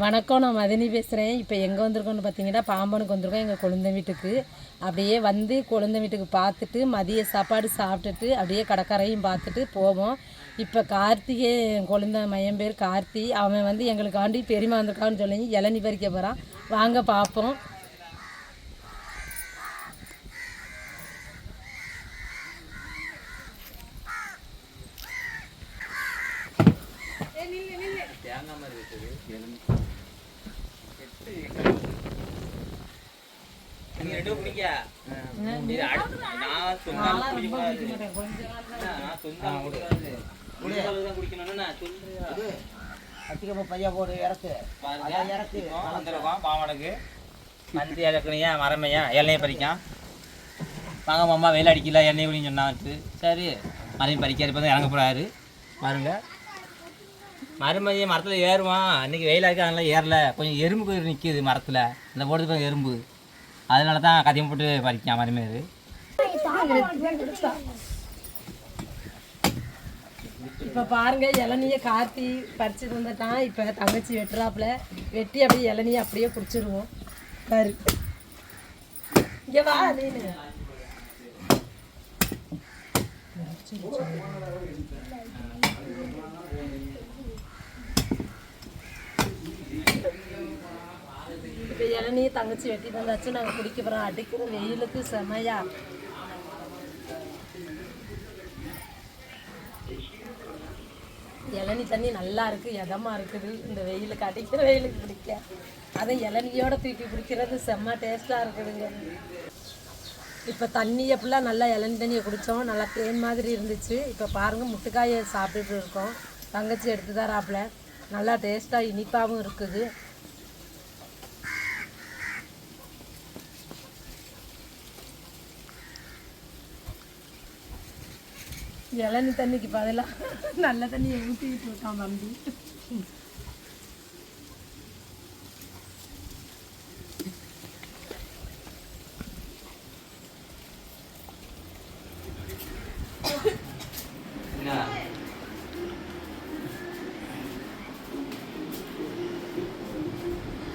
வணக்கம் நான் மதினி பேசுகிறேன் இப்போ எங்கே வந்திருக்கோம்னு பார்த்தீங்கன்னா பாம்பனுக்கு வந்திருக்கோம் எங்கள் கொழுந்த வீட்டுக்கு. அப்படியே வந்து கொழுந்த வீட்டுக்கு பார்த்துட்டு மதிய சாப்பாடு சாப்பிட்டுட்டு அப்படியே கடற்கரையும் பார்த்துட்டு போவோம். இப்போ கார்த்திகே என் கொழுந்த மையம் பேர் கார்த்தி. அவன் வந்து எங்களுக்காண்டி பெரியமா வந்திருக்கான்னு சொல்லி இளநி பறிக்க போகிறான் வாங்க பார்ப்போம். நீங்க ரெண்டும் குடிங்க. அதிகமாக பையா போடு இறக்கு. இறக்கு. வந்திருக்கோம் பாவனுக்கு. வந்து இறக்குனியா மரமையா? இளநீ பறிக்கான் வாங்க மாமா வெயில் அடிக்கல எண்ணெய் குடின்னு சொன்னான்ட்டு சரி. மரம் பறிக்காரு இப்போ தான் இறங்க போகிறாரு பாருங்க. மறுமதியம் மரத்தில் ஏறுவான். அன்றைக்கி வெயிலாக இருக்குது அதனால ஏறல. கொஞ்சம் எறும்பு நிற்கிது மரத்தில். இந்த போடுறது கொஞ்சம் எறும்பு. அதனால தான் கதையும் போட்டு பறிக்கான் மருமையது இப்போ பாருங்க இளநிய கார்த்தி பறிச்சுட்டு வந்துட்டான். இப்போ தங்கச்சி வெட்டுறாப்புல. வெட்டி அப்படியே இளநிய அப்படியே குடிச்சிருவோம். பாரு. இங்கே வா நீ இப்போ இளநீ தங்கச்சி வெட்டி தந்தாச்சு நாங்கள் குடிக்க போகிறோம் அடிக்கிற வெயிலுக்கு செமையா. இளநி தண்ணி நல்லா இருக்கு இதமா இருக்குது. இந்த வெயிலுக்கு அடிக்கிற வெயிலுக்கு பிடிக்க அதை இளநியோட தூக்கி பிடிக்கிறது செம்ம டேஸ்ட்டாக இருக்குதுங்க. இப்போ தண்ணியை ஃபுல்லாக நல்லா இளநி தண்ணியை குடித்தோம் நல்லா தேன் மாதிரி இருந்துச்சு. இப்போ பாருங்கள் முட்டுக்காயை சாப்பிட்டுட்டு இருக்கோம். தங்கச்சி எடுத்து தராப்புல நல்லா டேஸ்ட்டாக இனிப்பாகவும் இருக்குது. இளநி தண்ணிக்கு பதிலாக நல்ல தண்ணியை ஊற்றிட்டு இருக்கான் தம்பி.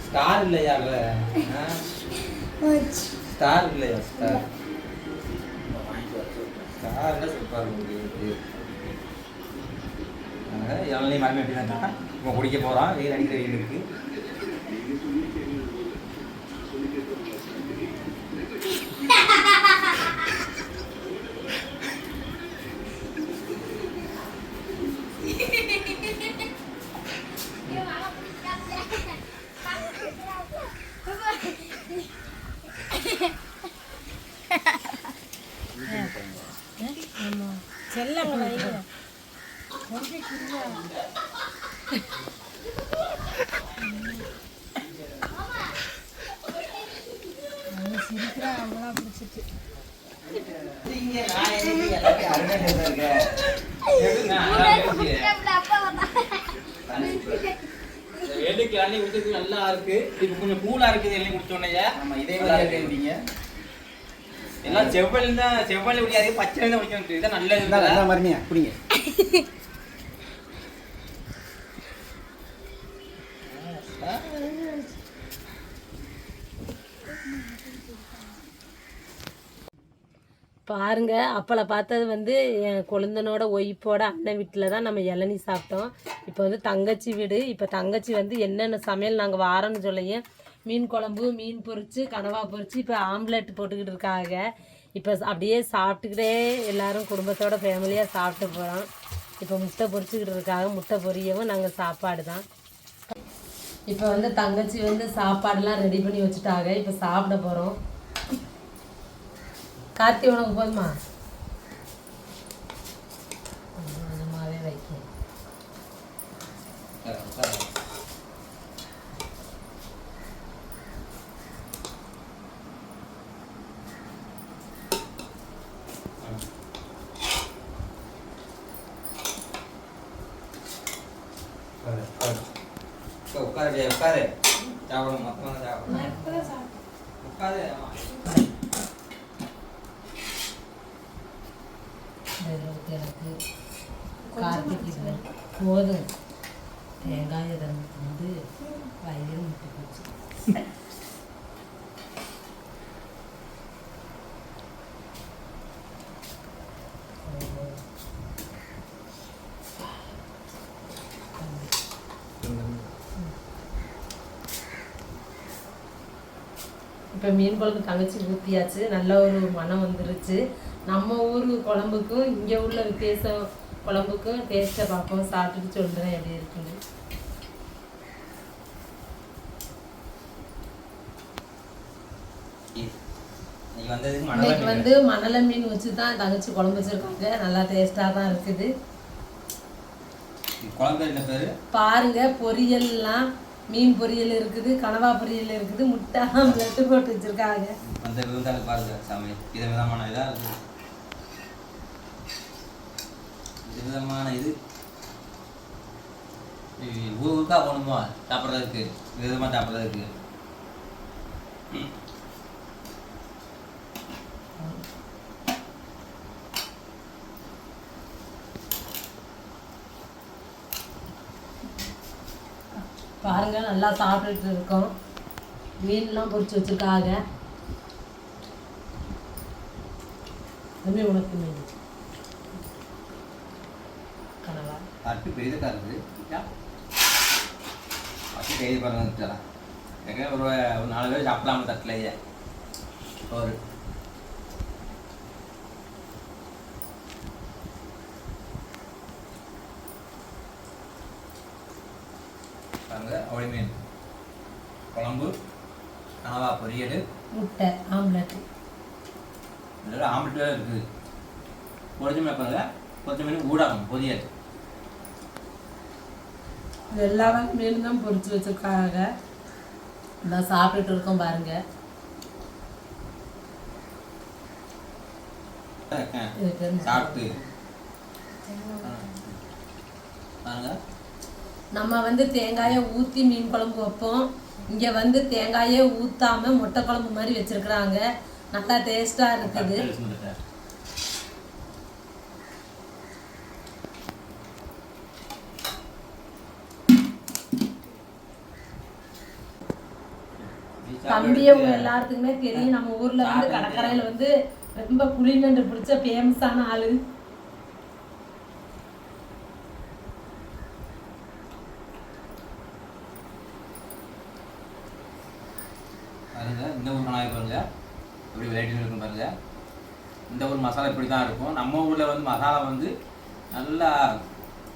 ஸ்டார் இல்லையா ஸ்டார் இல்லையா ஸ்டார் ஸ்டார்ல சூப்பர் இளநிலை மரம் எப்படி தான் இப்போ குடிக்க போகிறான் வெயில் அடிக்கிற வெயிலுக்கு இருக்குது நல்லா இருக்கு. இது கொஞ்சம் கூலா இருக்குது இளநீ குடிச்ச நம்ம இதே மாதிரி இருக்கீங்க எல்லாம் செவ்வல் தான் செவ்வல் குடிக்காது பச்சை தான் குடிக்கணும் இதுதான் நல்லது நல்லா மருமையா குடிங்க. பாருங்க அப்பளை பார்த்தது வந்து என் கொழுந்தனோட ஒய்ஃபோட அண்ணன் வீட்டில் தான் நம்ம இளநீ சாப்பிட்டோம். இப்போ வந்து தங்கச்சி வீடு. இப்போ தங்கச்சி வந்து என்னென்ன சமையல் நாங்கள் வாரோன்னு சொல்லியும் மீன் குழம்பு மீன் பொரிச்சு கனவா பொரிச்சு இப்போ ஆம்லெட் போட்டுக்கிட்டு இருக்காங்க. இப்போ அப்படியே சாப்பிட்டுக்கிட்டே எல்லாரும் குடும்பத்தோட ஃபேமிலியாக சாப்பிட்டு போகிறோம் இப்போ முட்டை பொரிச்சுக்கிட்டு இருக்காங்க. முட்டை பொரியவும் நாங்கள் சாப்பாடு தான் இப்போ வந்து தங்கச்சி வந்து சாப்பாடுலாம் ரெடி பண்ணி வச்சுட்டாங்க. இப்போ சாப்பிட போகிறோம் கார்த்தி உனக்கு போதுமா? உட்காரு இருபத்தி எனக்கு கார்த்திகை இது போதும் தேங்காய் இதை வந்து வை இப்போ மீன் குழம்பு தங்கச்சி ஊற்றியாச்சு நல்ல ஒரு மனம் வந்துருச்சு. நம்ம ஊர் குழம்புக்கும் இங்கே உள்ள வித்தியாசம் குழம்புக்கும் டேஸ்ட்டை பார்ப்போம். சாப்பிட்டுட்டு சொல்கிறேன் எப்படி இருக்குன்னு. இன்னைக்கு வந்து மணலை மீன் வச்சு தான் தங்கச்சி குழம்பு வச்சுருக்காங்க. நல்லா டேஸ்ட்டாக தான் இருக்குது. பாருங்க பொரியல்லாம் மீன் பொரியல் இருக்குது கனவா பொரியல் இருக்குது முட்டை லட்டு போட்டு வச்சிருக்காங்க. அந்த விருந்தாளி பாருங்க சாமி. இது விதமான இதாக இருக்குது இது விதமான இது. இது ஊர் ஊருக்கா போகணுமா? சாப்பிட்றதுக்கு. விதமாக சாப்பிட்றதுக்கு. பாருங்க நல்லா சாப்பிட்டுட்டு இருக்கோம். மீன்லாம் பொரிச்சு வச்சுருக்காங்க. தம்பி உனக்கு மீன் கனவா? தட்டு பெரியதாக இருக்குது அட்டு கைது பரவாயில்ல எங்கே ஒரு நாலு பேர் சாப்பிடலாம் தட்டிலேயே ஒரு பாருங்க அவளி மீன். குழம்பு கனவா பொரியல். முட்டை ஆம்லெட்டு இதெல்லாம் ஆம்லெட் வேறு இருக்குது. பொரிச்ச மீன் பாருங்க. பொரிச்ச மீன் ஊடாகும் பொரியல். இது எல்லா வகை மீனும் தான் பொரிச்சு வச்சிருக்காங்க. இந்த சாப்பிட்டுட்டு இருக்கோம் பாருங்க. சாப்பிட்டு. பாருங்க. நம்ம வந்து தேங்காயை ஊற்றி மீன் குழம்பு வைப்போம். இங்கே வந்து தேங்காயே ஊற்றாம முட்டை குழம்பு மாதிரி வச்சிருக்கிறாங்க. நல்லா டேஸ்ட்டாக இருக்குது. தம்பியை உங்க எல்லாத்துக்குமே தெரியும். நம்ம ஊர்ல வந்து கடற்கரையில வந்து ரொம்ப புளிநண்டு பிடிச்ச ஃபேமஸான ஆளு பாருங்க இந்த ஊர் கணாய் பாருங்க எப்படி வெரைட்டி இருக்கும் பாருங்க இந்த ஊர் மசாலா இப்படி தான் இருக்கும். நம்ம ஊரில் வந்து மசாலா வந்து நல்லா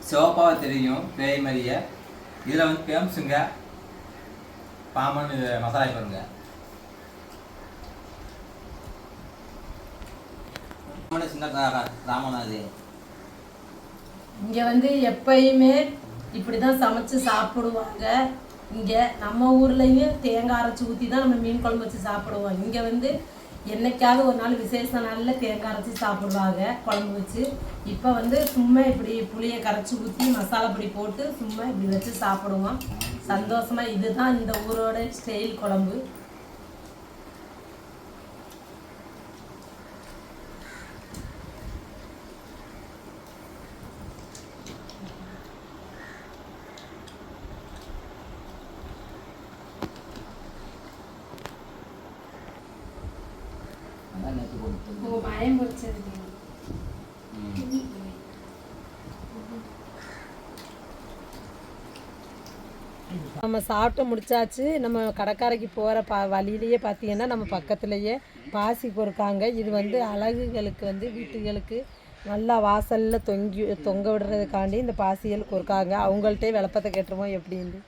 சிவப்பாக தெரியும் பேய் மாதிரியே. இதில் வந்து பேம்ஸுங்க பாமன் இது மசாலா பாருங்க. சின்ன கிராமம் இங்க வந்து எப்பயுமே இப்படிதான் சமைச்சு சாப்பிடுவாங்க. இங்க நம்ம ஊர்லயும் தேங்காய் அரைச்சி ஊத்தி தான் நம்ம மீன் குழம்பு வச்சு சாப்பிடுவோம். இங்க வந்து என்னைக்காவது ஒரு நாள் விசேஷ நாளில் தேங்காய் அரைச்சி சாப்பிடுவாங்க. குழம்பு வச்சு. இப்போ வந்து சும்மா இப்படி புளியை கரைச்சி ஊற்றி மசாலா பொடி போட்டு சும்மா இப்படி வச்சு சாப்பிடுவோம். சந்தோஷமா இதுதான் இந்த ஊரோட ஸ்டைல் குழம்பு. பயம் பிடிச்சது நம்ம சாப்பிட்டு முடிச்சாச்சு. நம்ம கடற்கரைக்கு போகிற ப வழியிலேயே பார்த்தீங்கன்னா நம்ம பக்கத்துலேயே பாசி பொறுக்காங்க. இது வந்து அழகுகளுக்கு வந்து வீட்டுகளுக்கு நல்லா வாசலில் தொங்கி தொங்க விடுறதுக்காண்டி இந்த பாசிகள் கொறுக்காங்க அவங்கள்ட்டே விளப்பத்தை கேட்டுருவோம். எப்படின்னு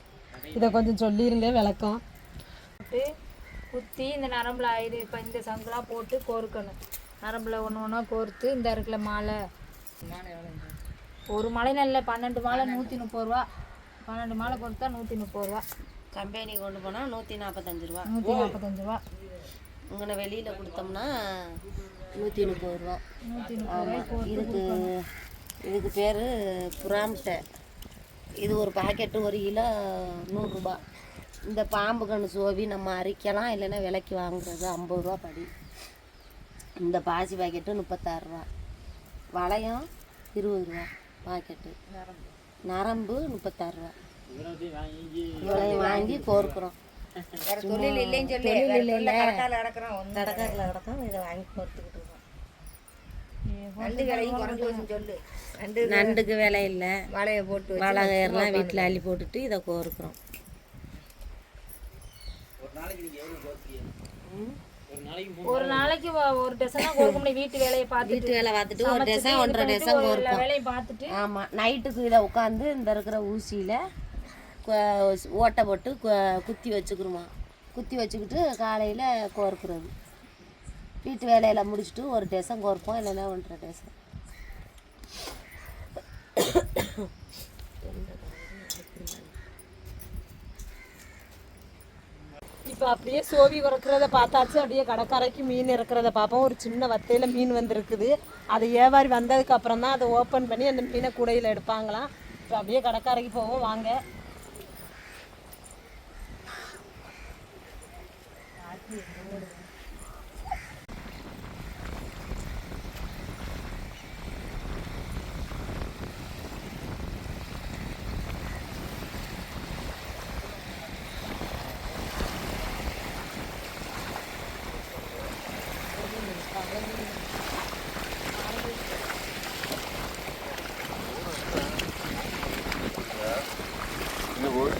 இதை கொஞ்சம் சொல்லிருங்க. விளக்கம். குத்தி இந்த நரம்பில் இது இப்போ இந்த சங்குலாம் போட்டு கோர்க்கணும். நரம்பில் ஒன்று ஒன்றா கோர்த்து இந்த இருக்குல்ல மாலை. ஒரு மாலை நல்ல பன்னெண்டு மாலை நூற்றி முப்பது ரூபா. பன்னெண்டு மாலை கொடுத்தா நூற்றி முப்பது ரூபா. கம்பெனி கொண்டு போனால் நூற்றி நாற்பத்தஞ்சு ரூபா. நூற்றி நாற்பத்தஞ்சு ரூபா. இங்கே வெளியில் கொடுத்தோம்னா நூற்றி முப்பது ரூபா. நூற்றி ஆமாம் இதுக்கு இதுக்கு பேர் புறாமுட்டை இது ஒரு பாக்கெட்டு ஒரு கிலோ நூறுரூபா இந்த பாம்பு கண்ணு சோவி நம்ம அரிக்கலாம் இல்லைன்னா விலைக்கு வாங்குறது ஐம்பது ரூபா படி. இந்த பாசி பாக்கெட்டு முப்பத்தாறு ரூபா. வளையம் இருபது ரூபா பாக்கெட்டு நரம்பு முப்பத்தாறு ரூபா. இவ்வளோ வாங்கி கோர்க்குறோம். தொழில் இல்லைன்னு சொல்லி கிடக்குறோம் கடக்கால கிடக்கும் இதை வாங்கி பொறுத்துக்கிட்டு இருக்கோம். நண்டுக்கு விலை இல்லை. வலையை போட்டு வலை கயிறுலாம் வீட்டில் அள்ளி போட்டுட்டு இதை கோருக்குறோம். ஒரு நாளைக்கு வ- ஒரு டசனா கொடுக்க முடியும் வீட்டு வேலையை பார்த்துட்டு வீட்டு வேலை பார்த்துட்டு ஒரு டெசன் ஒன்றரை டெசன் கோருப்போம். வேலையும் பார்த்துட்டு. ஆமாம் நைட்டுக்கு இதை உட்காந்து இந்த இருக்கிற ஊசியில் ஓட்டை போட்டு குத்தி வச்சுக்கிருமா குத்தி வச்சுக்கிட்டு காலையில் கோர்க்கிறது. வீட்டு வேலையெல்லாம் முடிச்சுட்டு ஒரு டெசன் கோர்ப்போம் இல்லைன்னா ஒன்றரை டெசன் இப்போ அப்படியே சோவி இறக்குறத பார்த்தாச்சு. அப்படியே கடற்கரைக்கு மீன் இறக்குறத பார்ப்போம். ஒரு சின்ன வத்தையில் மீன் வந்திருக்குது. அது ஏவாரி வந்ததுக்கு அப்புறம் தான் அதை ஓப்பன் பண்ணி அந்த மீனை கூடையில் எடுப்பாங்களாம். இப்போ அப்படியே கடற்கரைக்கு போவோம். வாங்க. இங்க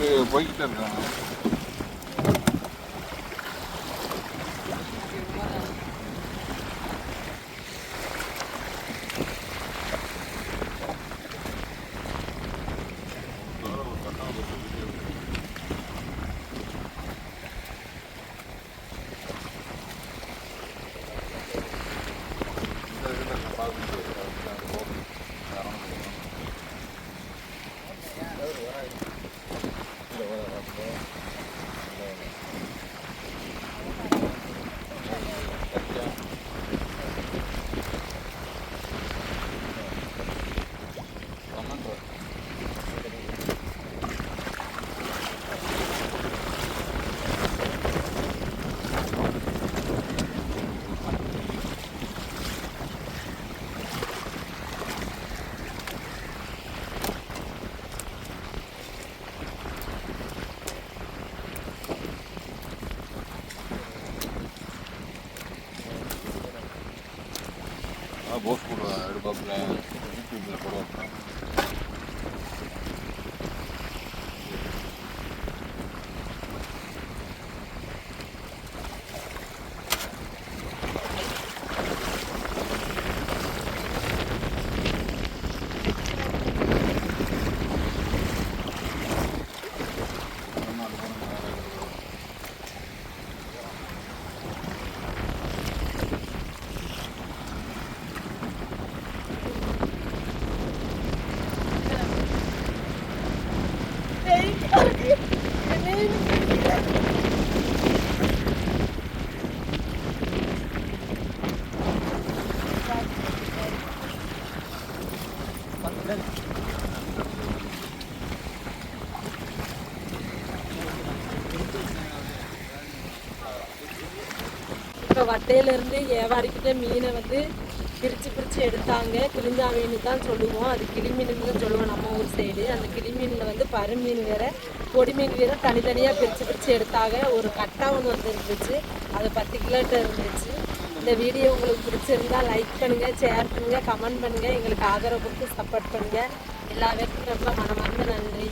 போயிட்டு போய்கிட்டு இருக்காங்க போஸ் இப்போ வட்டையிலேருந்து ஏவாரிக்கிட்ட மீனை வந்து பிரித்து பிரித்து எடுத்தாங்க. கிளிஞ்சா மீன் தான் சொல்லுவோம். அது கிளிமீனுன்னு தான் சொல்லுவோம் நம்ம ஊர் சைடு அந்த கிளிமீனில் வந்து பருமீன் வேற பொடி மீன் வேற தனித்தனியாக பிரித்து பிரித்து எடுத்தாங்க. ஒரு கட்டா ஒன்று வந்து இருந்துச்சு அது பத்து கிலோட்ட இருந்துச்சு. இந்த வீடியோ உங்களுக்கு பிடிச்சிருந்தா லைக் பண்ணுங்கள் ஷேர் பண்ணுங்கள் கமெண்ட் பண்ணுங்கள் எங்களுக்கு ஆதரவு கொடுத்து சப்போர்ட் பண்ணுங்கள் எல்லா பேருக்கும் ரொம்ப மனமார்ந்த நன்றி.